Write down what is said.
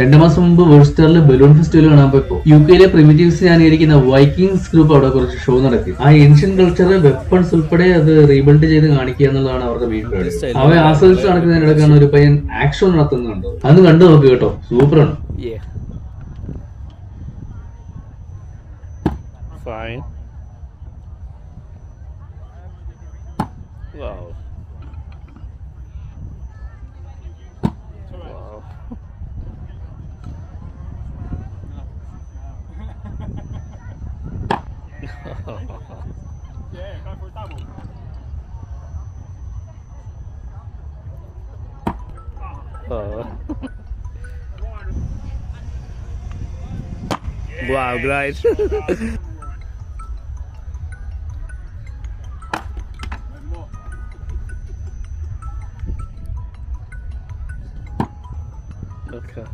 രണ്ടു മാസം മുമ്പ് വെർസ്റ്ററിൽ ബലൂൺ ഫെസ്റ്റിവൽ കാണാൻ പോയപ്പോ യു കെയിലെ പ്രിമിറ്റീവ്സ് ഞാനിരിക്കുന്ന വൈക്കിംഗ്സ് ഗ്രൂപ്പ് അവിടെ കുറച്ച് ഷോ നടത്തി. ആ ഏൻഷ്യൻ കൾച്ചർ വെപ്പൺസ് ഉൾപ്പെടെ അത് റീബിൽഡ് ചെയ്ത് കാണിക്കുക എന്നുള്ളതാണ് അവരുടെ മെയിൻ പരിപാടി അവ ആസ്വദിച്ച് നടക്കുന്നതിനിടക്കാണ് ഒരു പയ്യൻ ആക്ഷൻ നടത്തുന്നുണ്ട്. അത് കണ്ടു നോക്ക് കേട്ടോ. സൂപ്പറാണ് ആണ്. Fine. Wow. yeah, go for a double. Oh. Wow, guys! okay.